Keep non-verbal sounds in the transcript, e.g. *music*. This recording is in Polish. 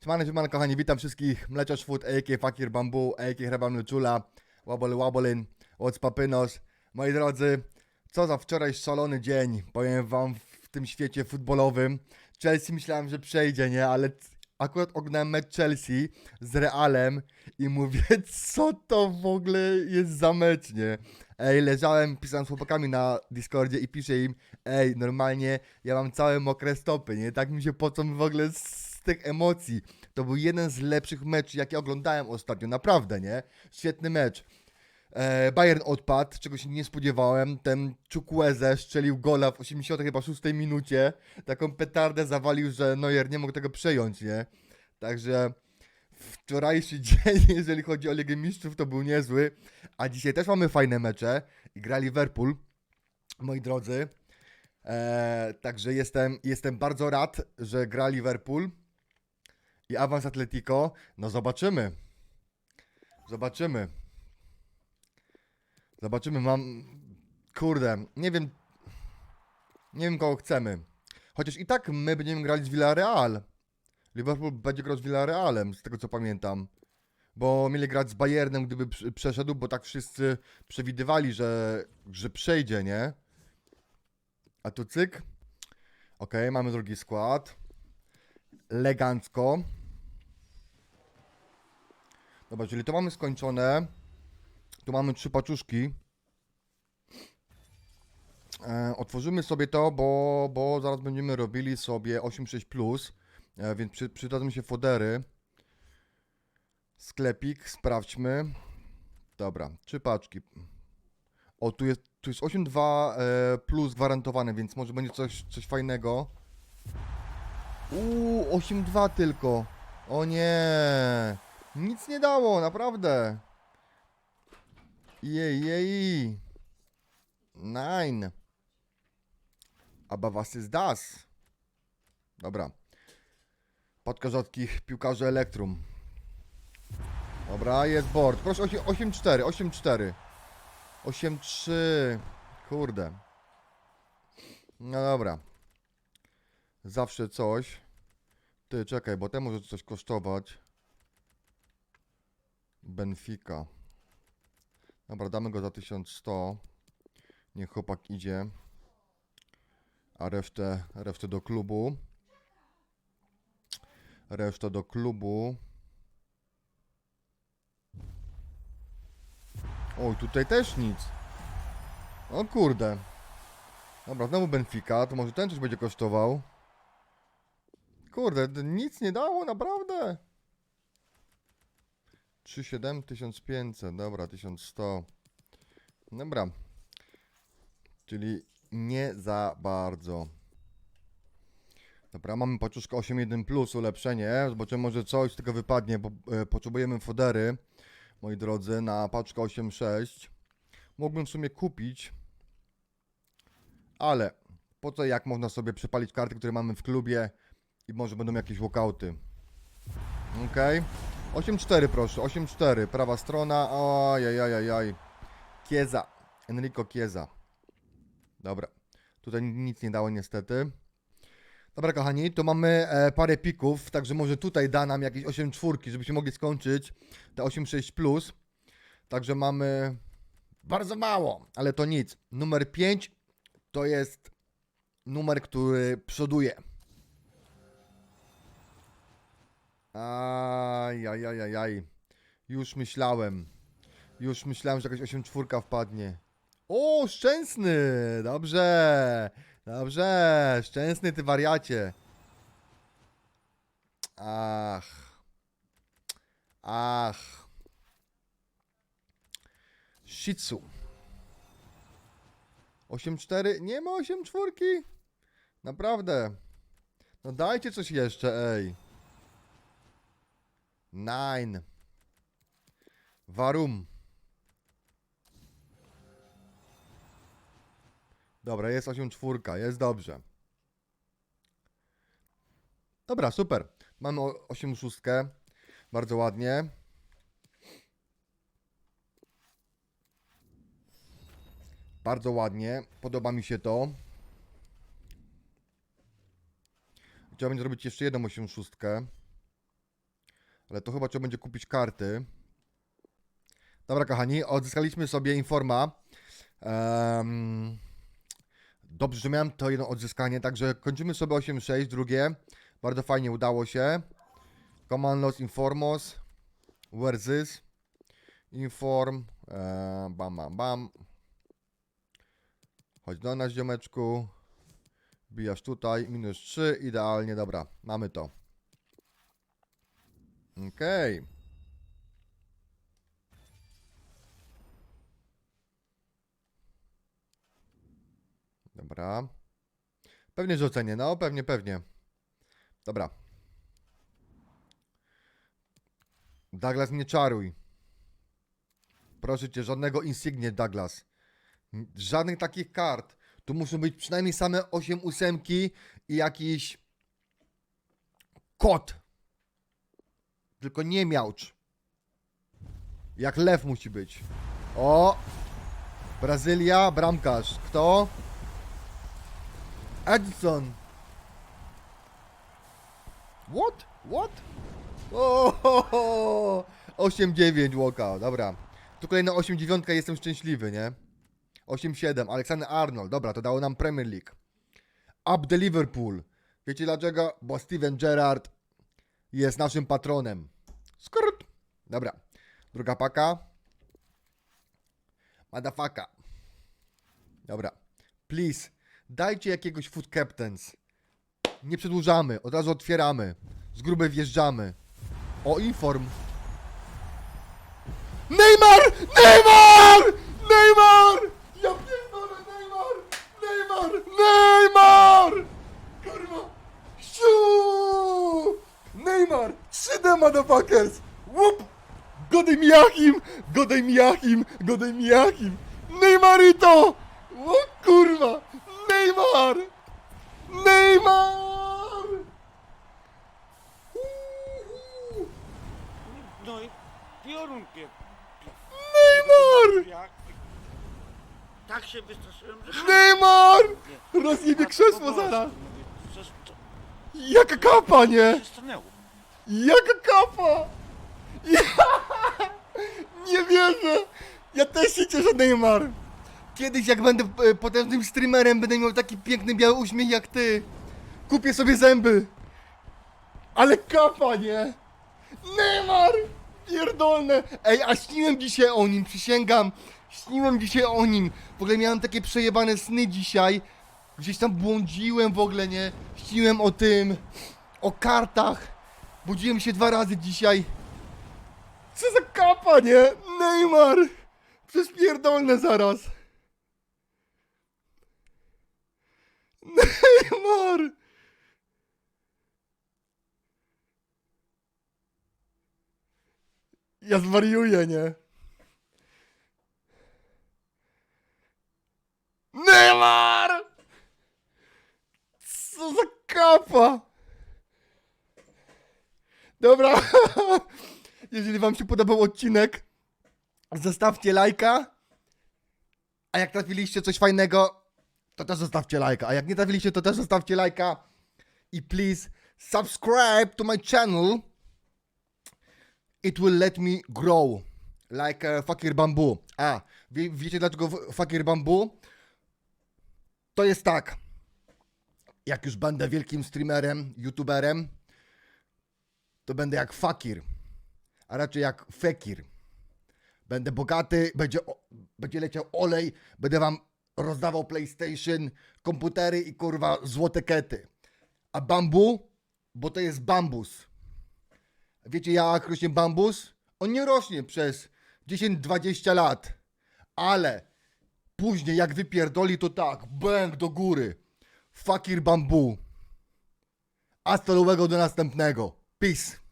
Siemano, siemano kochani, witam wszystkich. Mleciarz Food, a.k. Fakir Bambu, a.k. Hrabam Leczula, Wabol Wabolin, Oc Papynos. Moi drodzy, co za wczoraj szalony dzień, powiem wam, w tym świecie futbolowym. Chelsea myślałem, że przejdzie, nie? Ale akurat oglądałem mecz Chelsea z Realem i mówię, *laughs* co to w ogóle jest za mecz, nie? Ej, leżałem, pisałem z chłopakami na Discordzie i piszę im, ej, normalnie ja mam całe mokre stopy, nie? Tak mi się pocą w ogóle z tych emocji. To był jeden z lepszych meczów, jakie oglądałem ostatnio, naprawdę, nie? Świetny mecz. E, Bayern odpadł, czego się nie spodziewałem. Ten Chukwueze strzelił gola w 80 chyba 6 minucie. Taką petardę zawalił, że Neuer nie mógł tego przejąć, nie? Także wczorajszy *laughs* dzień, jeżeli chodzi o Ligę Mistrzów, to był niezły. A dzisiaj też mamy fajne mecze. I gra Liverpool, moi drodzy. E, także jestem, jestem bardzo rad, że gra Liverpool i awans Atletico. No zobaczymy. Zobaczymy. Zobaczymy, mam. Kurde, nie wiem. Nie wiem, kogo chcemy. Chociaż i tak my będziemy grali z Villarreal. Liverpool będzie grał z Villarrealem, z tego co pamiętam. Bo mieli grać z Bayernem, gdyby przeszedł, bo tak wszyscy przewidywali, że, że przejdzie, nie? A tu cyk. Okej, mamy drugi skład. Elegancko. Dobra, czyli to mamy skończone. Tu mamy trzy paczuszki. E, otworzymy sobie to, bo, bo zaraz będziemy robili sobie 8.6+, plus, e, więc przy, przydadzą się fodery. Sklepik, sprawdźmy. Dobra, trzy paczki. O, tu jest, tu jest 8.2 e, plus gwarantowane, więc może będzie coś, coś fajnego. Uuu, 8.2 tylko. O nie. Nic nie dało, naprawdę. Jej, jej. Nine. Aber was ist das? Dobra. Podka rzadkich piłkarzy Elektrum. Dobra, jest board. Proszę, 8-4, 8-4. 8-3. Kurde. No dobra. Zawsze coś. Ty, czekaj, bo te może coś kosztować. Benfica. Dobra, damy go za 1100. Niech chłopak idzie. A resztę, resztę do klubu. Resztę do klubu. Oj, tutaj też nic. O kurde. Dobra, znowu Benfica, to może ten coś będzie kosztował. Kurde, nic nie dało, naprawdę. 37, 1500, dobra, 1100. Dobra. Czyli nie za bardzo. Dobra, mamy paczuszkę 8.1 plus, ulepszenie. Zobaczymy może coś z tego wypadnie, bo e, potrzebujemy fodery, moi drodzy, na paczkę 8.6. Mógłbym w sumie kupić, ale po co jak można sobie przepalić karty, które mamy w klubie i może będą jakieś walkouty. Okej. 8-4 proszę, 8-4, prawa strona, ojajajajaj. Kieza, Enrico Kieza. Dobra, tutaj nic nie dało niestety. Dobra kochani, to mamy e, parę pików, także może tutaj da nam jakieś 8 czwórki, żebyśmy mogli skończyć te 8-6 plus. Także mamy bardzo mało, ale to nic. Numer 5 to jest numer, który przoduje. Ajajajajaj. Już myślałem. Już myślałem, że jakaś 8 czwórka wpadnie. O, szczęsny! Dobrze! Dobrze! Szczęsny ty wariacie. Ach. Ach. Shih Tzu. 8-4? Nie ma 8 czwórki? Naprawdę. No dajcie coś jeszcze, ej. Nine. Warum? Dobra, jest 8 czwórka, jest dobrze. Dobra, super. Mamy o- 8 szóstkę. Bardzo ładnie. Bardzo ładnie. Podoba mi się to. Chciałbym zrobić jeszcze jedną 8 szóstkę. Ale to chyba trzeba będzie kupić karty. Dobra, kochani, odzyskaliśmy sobie informa. Em, dobrze, że miałem to jedno odzyskanie, także kończymy sobie 8-6, drugie. Bardzo fajnie udało się. Command Informals. Where's this? Inform. E, bam, bam, bam. Chodź do nas, ziomeczku. Bijasz tutaj. Minus 3. Idealnie, dobra. Mamy to. Okej. Dobra. Pewnie, że ocenię. No, pewnie, pewnie. Dobra. Douglas, nie czaruj. Proszę cię, żadnego insignie, Douglas. Żadnych takich kart. Tu muszą być przynajmniej same 8 ósemki i jakiś kot. Tylko nie miałcz. Jak lew musi być. O! Brazylia, bramkarz. Kto? Edson. What? What? O, 8-9 walkout, dobra. Tu kolejna 8-9, jestem szczęśliwy, nie? 8-7, Aleksander Arnold, dobra, to dało nam Premier League. Up the Liverpool. Wiecie dlaczego? Bo Steven Gerrard jest naszym patronem. Skrót. Dobra, druga paka. Madafaka. Dobra, please, dajcie jakiegoś food captains. Nie przedłużamy, od razu otwieramy. Z grubej wjeżdżamy. O, inform. Neymar! Neymar! Neymar! Ja pierdolę, Neymar! Neymar! Neymar! Kurwa! Siu! Neymar! 3D motherfuckers! Łup! Godej Miachim! Godej Miachim! Godej Miachim! Neymarito! O kurwa! Neymar! Neymar! Uhu. No i piorun pie... Neymar! Jak... Tak się wystraszyłem, że... Neymar! Rozjebie krzesło zaraz! Przecież to Jaka kapa, nie? się stanęło. Jaka kapa! Ja... Nie wierzę! Ja też się cieszę, Neymar! Kiedyś, jak będę e, potężnym streamerem, będę miał taki piękny biały uśmiech jak ty. Kupię sobie zęby. Ale kapa, nie? Neymar! Pierdolne! Ej, a śniłem dzisiaj o nim, przysięgam. Śniłem dzisiaj o nim. W ogóle miałem takie przejebane sny dzisiaj. Gdzieś tam błądziłem w ogóle, nie? Śniłem o tym, o kartach. Budziłem się dwa razy dzisiaj. Co za kapa, nie? Neymar! Przez pierdolne zaraz. Neymar! Ja zwariuję, nie? Neymar! Co za kapa! Dobra. Jeżeli wam się podobał odcinek, zostawcie lajka. A jak trafiliście coś fajnego, to też zostawcie lajka. A jak nie trafiliście, to też zostawcie lajka. I please subscribe to my channel. It will let me grow. Like uh, Fakir Bamboo. A, wie, wiecie dlaczego Fakir Bamboo? To jest tak. Jak już będę wielkim streamerem, youtuberem, to będę jak fakir, a raczej jak fekir. Będę bogaty, będzie, będzie leciał olej, będę wam rozdawał PlayStation, komputery i kurwa złote kety. A bambu, bo to jest bambus. Wiecie jak rośnie bambus? On nie rośnie przez 10-20 lat, ale później jak wypierdoli to tak, bęk do góry. Fakir bambu. A stolowego do następnego. Peace.